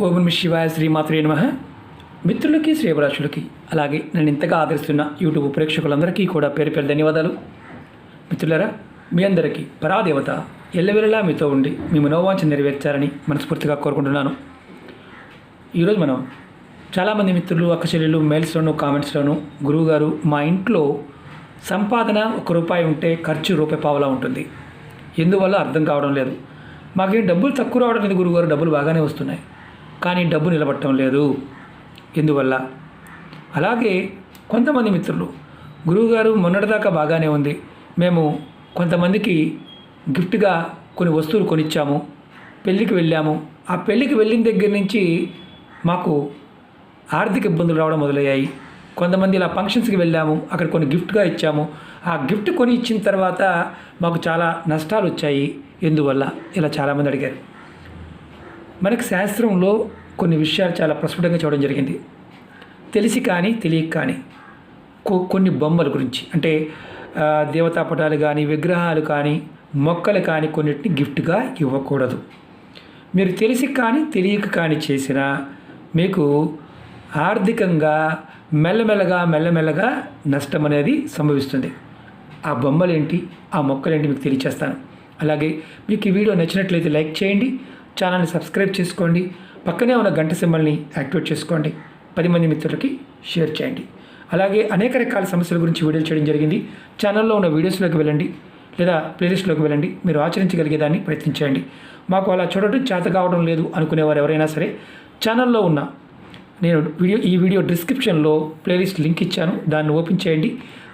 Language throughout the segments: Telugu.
ఓం శివాయ శ్రీమాత్రే నమ. మిత్రులకి శ్రీవరాశులకి అలాగే నన్ను ఇంతగా ఆదరిస్తున్న యూట్యూబ్ ప్రేక్షకులందరికీ కూడా పేరు పేరు ధన్యవాదాలు. మిత్రులరా మీ అందరికీ పరాదేవత ఎల్లవెల్లలా మీతో ఉండి మీ మనోవాంఛ నెరవేర్చాలని మనస్ఫూర్తిగా కోరుకుంటున్నాను. ఈరోజు మనం చాలామంది మిత్రులు అక్క చెల్లెలు మెయిల్స్లోను కామెంట్స్లోను గురువుగారు మా ఇంట్లో సంపాదన ఒక రూపాయి ఉంటే ఖర్చు రూపాయి పావలా ఉంటుంది. ఎందువల్ల అర్థం కావడం లేదు. మాకేం డబ్బులు తక్కువ రావడం లేదు గురువుగారు డబ్బులు బాగానే వస్తున్నాయి. కానీ డబ్బు నిలబట్టడం లేదు. ఎందువల్ల? అలాగే కొంతమంది మిత్రులు గురువుగారు మొన్నటిదాకా బాగానే ఉంది. మేము కొంతమందికి గిఫ్ట్గా కొన్ని వస్తువులు కొనిచ్చాము. పెళ్ళికి వెళ్ళాము. ఆ పెళ్ళికి వెళ్ళిన దగ్గర నుంచి మాకు ఆర్థిక ఇబ్బందులు రావడం మొదలయ్యాయి. కొంతమంది ఇలా ఫంక్షన్స్కి వెళ్ళాము. అక్కడ కొన్ని గిఫ్ట్గా ఇచ్చాము. ఆ గిఫ్ట్ కొని ఇచ్చిన తర్వాత మాకు చాలా నష్టాలు వచ్చాయి. ఎందువల్ల? ఇలా చాలామంది అడిగారు. మనకు శాస్త్రంలో కొన్ని విషయాలు చాలా ప్రస్ఫుటంగా చూడడం జరిగింది. తెలిసి కానీ తెలియక కానీ కొన్ని బొమ్మల గురించి. అంటే దేవతాపటాలు దేవతా పటాలు కానీ విగ్రహాలు కానీ మొక్కలు కానీ కొన్నిటిని గిఫ్ట్గా ఇవ్వకూడదు. మీరు తెలిసి కానీ తెలియక కానీ చేసిన మీకు ఆర్థికంగా మెల్లమెల్లగా మెల్లమెల్లగా నష్టం అనేది సంభవిస్తుంది. ఆ బొమ్మలేంటి ఆ మొక్కలేంటి మీకు తెలియచేస్తాను. అలాగే మీకు ఈ వీడియో నచ్చినట్లయితే లైక్ చేయండి. ఛానల్ని సబ్స్క్రైబ్ చేసుకోండి. పక్కనే ఉన్న గంట సింబల్ని యాక్టివేట్ చేసుకోండి. పది మంది మిత్రులకి షేర్ చేయండి. అలాగే అనేక రకాల సమస్యల గురించి వీడియోలు చేయడం జరిగింది. ఛానల్లో ఉన్న వీడియోస్లోకి వెళ్ళండి. లేదా ప్లేలిస్ట్లోకి వెళ్ళండి. మీరు ఆచరించగలిగేదాన్ని ప్రయత్నించండి. మాకు అలా చూడటం చేత కావడం లేదు అనుకునేవారు ఎవరైనా సరే ఛానల్లో ఉన్న నేను వీడియో ఈ వీడియో డిస్క్రిప్షన్లో ప్లేలిస్ట్ లింక్ ఇచ్చాను. దాన్ని ఓపెన్ చేయండి.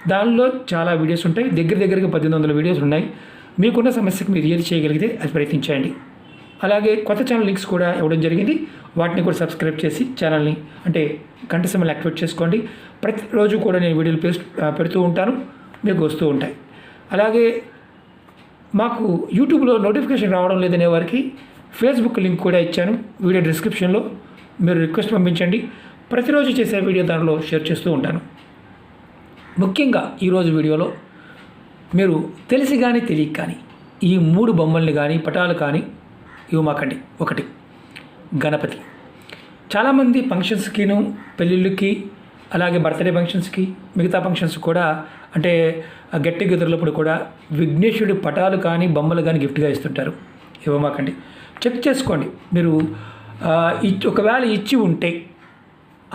దానిలో చాలా వీడియోస్ ఉంటాయి. దగ్గర దగ్గరగా పద్దెనిమిది వందల వీడియోస్ ఉన్నాయి. మీకున్న సమస్యకు మీరు ఏది చేయగలిగితే అది ప్రయత్నించండి. అలాగే కొత్త ఛానల్ లింక్స్ కూడా ఇవ్వడం జరిగింది. వాటిని కూడా సబ్స్క్రైబ్ చేసి ఛానల్ని అంటే గంట సమయం యాక్టివేట్ చేసుకోండి. ప్రతిరోజు కూడా నేను వీడియోలు పేస్ట్ పెడుతూ ఉంటాను. మీకు వస్తూ ఉంటాయి. అలాగే మాకు యూట్యూబ్లో నోటిఫికేషన్ రావడం లేదనే వారికి ఫేస్బుక్ లింక్ కూడా ఇచ్చాను. వీడియో డిస్క్రిప్షన్లో మీరు రిక్వెస్ట్ పంపించండి. ప్రతిరోజు చేసే వీడియో దానిలో షేర్ చేస్తూ ఉంటాను. ముఖ్యంగా ఈరోజు వీడియోలో మీరు తెలిసి కానీ తెలియక కానీ ఈ మూడు బొమ్మల్ని కానీ పటాలు కానీ ఇవ్వమాకండి ఒకటి. గణపతి. చాలామంది ఫంక్షన్స్కిను పెళ్ళిళ్ళకి అలాగే బర్త్డే ఫంక్షన్స్కి మిగతా ఫంక్షన్స్ కూడా అంటే గెట్ టుగెదర్లప్పుడు కూడా విఘ్నేశ్వరుడి పటాలు కానీ బొమ్మలు కానీ గిఫ్ట్గా ఇస్తుంటారు. ఇవ్వమాకండి చెక్ చేసుకోండి. మీరు ఇచ్చి ఒకవేళ ఇచ్చి ఉంటే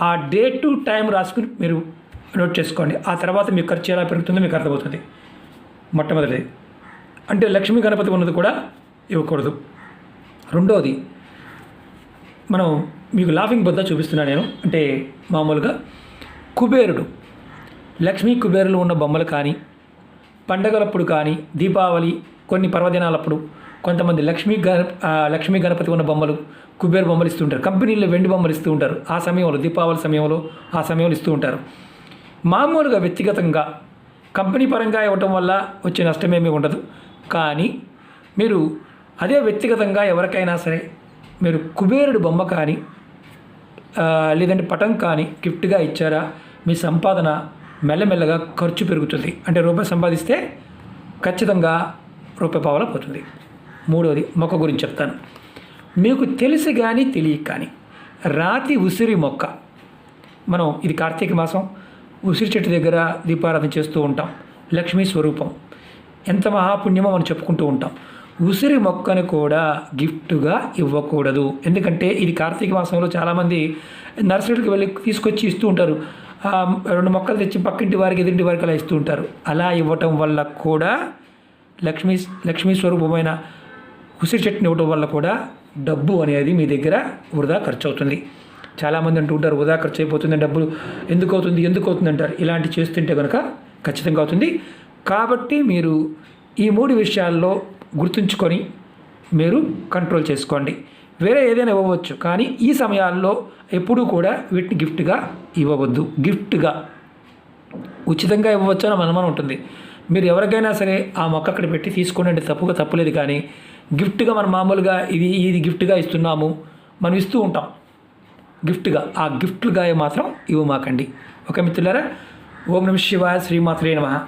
ఆ డే టు టైం రాసుకుని మీరు నోట్ చేసుకోండి. ఆ తర్వాత మీకు ఖర్చు ఎలా పెరుగుతుందో మీకు అర్థమవుతుంది. మొట్టమొదటిది. అంటే లక్ష్మీ గణపతి ఉన్నది కూడా ఇవ్వకూడదు. రెండవది మనం మీకు లాఫింగ్ బుద్ధ చూపిస్తున్నాను నేను. అంటే మామూలుగా కుబేరుడు లక్ష్మీ కుబేరులు ఉన్న బొమ్మలు కానీ పండగలప్పుడు కానీ దీపావళి కొన్ని పర్వదినాలప్పుడు కొంతమంది లక్ష్మీ గణ లక్ష్మీ గణపతి ఉన్న బొమ్మలు కుబేరు బొమ్మలు ఇస్తూ ఉంటారు. కంపెనీల్లో వెండి బొమ్మలు ఇస్తూ ఉంటారు. ఆ సమయంలో దీపావళి సమయంలో ఆ సమయంలో ఇస్తూ ఉంటారు. మామూలుగా వ్యక్తిగతంగా కంపెనీ పరంగా ఇవ్వటం వల్ల వచ్చే నష్టమేమీ ఉండదు. కానీ మీరు అదే వ్యక్తిగతంగా ఎవరికైనా సరే మీరు కుబేరుడు బొమ్మ కానీ లేదంటే పటం కానీ గిఫ్ట్గా ఇచ్చారా? మీ సంపాదన మెల్లమెల్లగా ఖర్చు పెరుగుతుంది. అంటే రూపాయి సంపాదిస్తే ఖచ్చితంగా రూపాయి పావల పోతుంది. మూడవది మొక్క గురించి చెప్తాను. మీకు తెలిసి కానీ తెలియక కానీ రాతి ఉసిరి మొక్క. మనం ఇది కార్తీక మాసం ఉసిరి చెట్టు దగ్గర దీపారాధన చేస్తూ ఉంటాం. లక్ష్మీ స్వరూపం. ఎంత మహాపుణ్యమో మనం చెప్పుకుంటూ ఉంటాం. ఉసిరి మొక్కను కూడా గిఫ్ట్గా ఇవ్వకూడదు. ఎందుకంటే ఇది కార్తీక మాసంలో చాలామంది నర్సరీకి వెళ్ళి తీసుకొచ్చి ఇస్తూ ఉంటారు. రెండు మొక్కలు తెచ్చి పక్కింటి వారికి ఎదురింటి వారికి అలా ఇస్తూ ఉంటారు. అలా ఇవ్వటం వల్ల కూడా లక్ష్మీ లక్ష్మీ స్వరూపమైన ఉసిరి చెట్టుని ఇవ్వడం వల్ల కూడా డబ్బు అనేది మీ దగ్గర వృధా ఖర్చు అవుతుంది చాలామంది అంటూ ఉంటారు వృధా ఖర్చు అయిపోతుంది డబ్బులు ఎందుకు అవుతుంది ఎందుకు అవుతుంది అంటారు. ఇలాంటి చేస్తుంటే కనుక ఖచ్చితంగా అవుతుంది. కాబట్టి మీరు ఈ మూడు విషయాల్లో గుర్తుంచుకొని మీరు కంట్రోల్ చేసుకోండి. వేరే ఏదైనా ఇవ్వవచ్చు కానీ ఈ సమయాల్లో ఎప్పుడూ కూడా వీటిని గిఫ్ట్గా ఇవ్వవద్దు. గిఫ్ట్గా ఉచితంగా ఇవ్వవచ్చు అని మన అనుమానం ఉంటుంది. మీరు ఎవరికైనా సరే ఆ మొక్క అక్కడ పెట్టి తీసుకోండి తప్పుగా తప్పులేదు కానీ గిఫ్ట్గా మనం మామూలుగా ఇది ఇది గిఫ్ట్గా ఇస్తున్నాము మనం ఇస్తూ ఉంటాం. గిఫ్ట్గా ఆ గిఫ్ట్లుగా మాత్రం ఇవ్వమాకండి. ఓకే మిత్రులారా? ఓం నమ శివాయ శ్రీమాత్రే నమ.